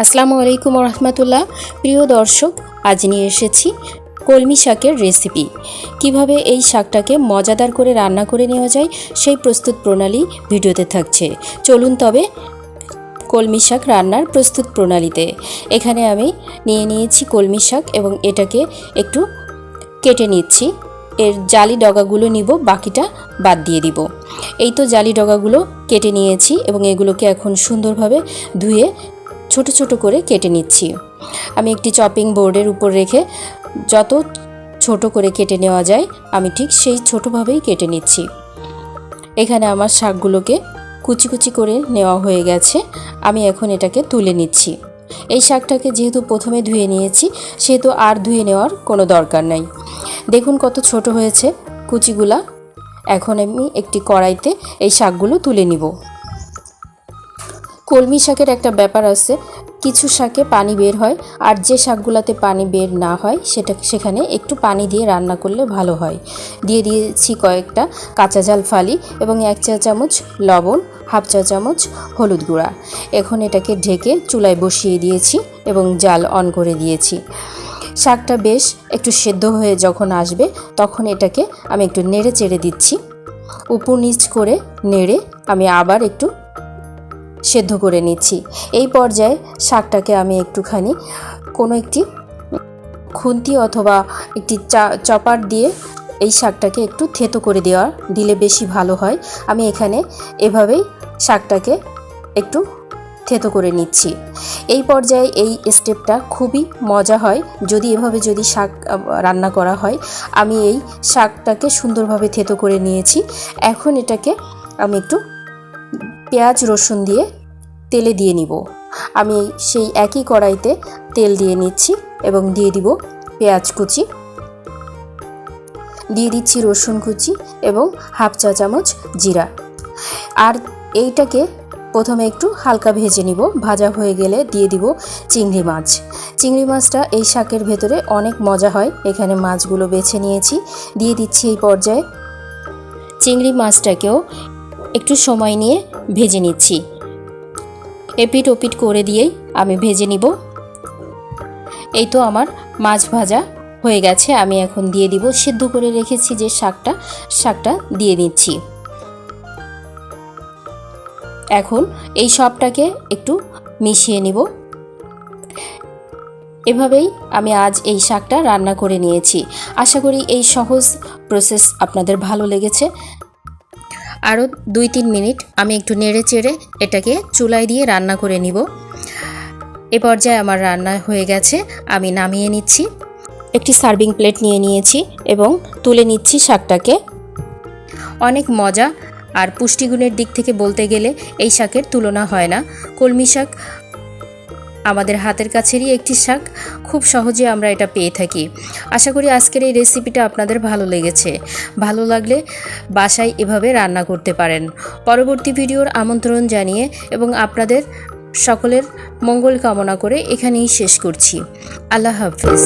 আসসালামু আলাইকুম রহমতুল্লাহ প্রিয় দর্শক, আজ নিয়ে এসেছি কলমি শাকের রেসিপি কীভাবে এই শাকটাকে মজাদার করে রান্না করে নেওয়া যায়, সেই প্রস্তুত প্রণালী ভিডিওতে থাকছে। চলুন তবে কলমি শাক রান্নার প্রস্তুত প্রণালীতে। এখানে আমি নিয়ে নিয়েছি কলমি শাক এবং এটাকে একটু কেটে নিচ্ছি। এর জালি ডগাগুলো নিব, বাকিটা বাদ দিয়ে দিব। এই তো জালি ডগাগুলো কেটে নিয়েছি এবং এগুলোকে এখন সুন্দরভাবে ধুয়ে ছোট ছোট করে কেটে নিচ্ছি। আমি একটি চপিং বোর্ডের উপর রেখে যত ছোট করে কেটে নেওয়া যায়, আমি ঠিক সেই ছোটোভাবেই কেটে নিচ্ছি। এখানে আমার শাকগুলোকে কুচি কুচি করে নেওয়া হয়ে গেছে। আমি এখন এটাকে তুলে নিচ্ছি। এই শাকটাকে যেহেতু প্রথমে ধুয়ে নিয়েছি, সেহেতু আর ধুয়ে নেওয়ার কোনো দরকার নাই। দেখুন কত ছোট হয়েছে কুচিগুলা। এখন আমি একটি কড়াইতে এই শাকগুলো তুলে নিব। কলমি শাকের একটা ব্যাপার আছে। কিছু শাকে পানি বের হয় আর যে শাকগুলাতে পানি বের না হয়, সেটা সেখানে একটু পানি দিয়ে রান্না করলে ভালো হয়। দিয়ে দিয়েছি কয়েকটা কাঁচা জাল ফালি এবং এক চা চামচ লবণ, হাফ চা চামচ হলুদ গুঁড়া। এখন এটাকে ঢেকে চুলায় বসিয়ে দিয়েছি এবং জাল অন করে দিয়েছি। শাকটা বেশ একটু সেদ্ধ হয়ে যখন আসবে, তখন এটাকে আমি একটু নেড়ে চেড়ে দিচ্ছি। উপর নিচ করে নেড়ে আমি আবার একটু সেদ্ধ করে নিচ্ছি। এই পর্যায়ে শাকটাকে আমি একটুখানি কোনো একটি খুন্তি অথবা একটি চা, চপার দিয়ে এই শাকটাকে একটু থেতো করে দেওয়া, দিলে বেশি ভালো হয়। আমি এখানে এভাবেই শাকটাকে একটু থেতো করে নিচ্ছি। এই পর্যায়ে এই স্টেপটা খুবই মজা হয়। যদি এভাবে যদি শাক রান্না করা হয়, আমি এই শাকটাকে সুন্দরভাবে থেতো করে নিয়েছি। এখন এটাকে আমি একটু পেঁয়াজ রসুন দিয়ে তেলে দিয়ে নিব। আমি সেই একই কড়াইতে তেল দিয়ে নিচ্ছি এবং দিয়ে দিব পেঁয়াজ কুচি। দিয়ে দিচ্ছি রসুন কুচি এবং হাফ চা চামচ জিরা। আর এইটাকে প্রথমে একটু হালকা ভেজে নিব। ভাজা হয়ে গেলে দিয়ে দিব চিংড়ি মাছ। চিংড়ি মাছটা এই শাকের ভেতরে অনেক মজা হয়। এখানে মাছগুলো বেছে নিয়েছি। দিয়ে দিচ্ছি এই পর্যায়ে চিংড়ি মাছটাকেও একটু সময় নিয়ে ভেজে নিচ্ছি। এপিট ওপিট করে দিয়েই আমি ভেজে নিব। এই তো আমার মাছ ভাজা হয়ে গেছে। আমি এখন দিয়ে দিব, সিদ্ধ করে রেখেছি যে শাকটা শাকটা দিয়ে দিচ্ছি এখন এই সবটাকে একটু মিশিয়ে নিব। এভাবেই আমি আজ এই শাকটা রান্না করে নিয়েছি। আশা করি এই সহজ প্রসেস আপনাদের ভালো লেগেছে। আরও দুই তিন মিনিট আমি একটু নেড়ে চেড়ে এটাকে চুলায় দিয়ে রান্না করে নিব। এ পর্যায়ে আমার রান্না হয়ে গেছে, আমি নামিয়ে নিচ্ছি। একটি সার্ভিং প্লেট নিয়ে নিয়েছি এবং তুলে নিচ্ছি শাকটাকে। অনেক মজা আর পুষ্টিগুণের দিক থেকে বলতে গেলে এই শাকের তুলনা হয় না। কলমি শাক আমাদের হাতের কাছেরই একটি শাক। খুব সহজে আমরা এটা পেয়ে থাকি। আশা করি আজকের এই রেসিপিটা আপনাদের ভালো লেগেছে। ভালো লাগলে বাসায় এভাবে রান্না করতে পারেন। পরবর্তী ভিডিওর আমন্ত্রণ জানিয়ে এবং আপনাদের সকলের মঙ্গল কামনা করে এখানেই শেষ করছি। আল্লাহ হাফিজ।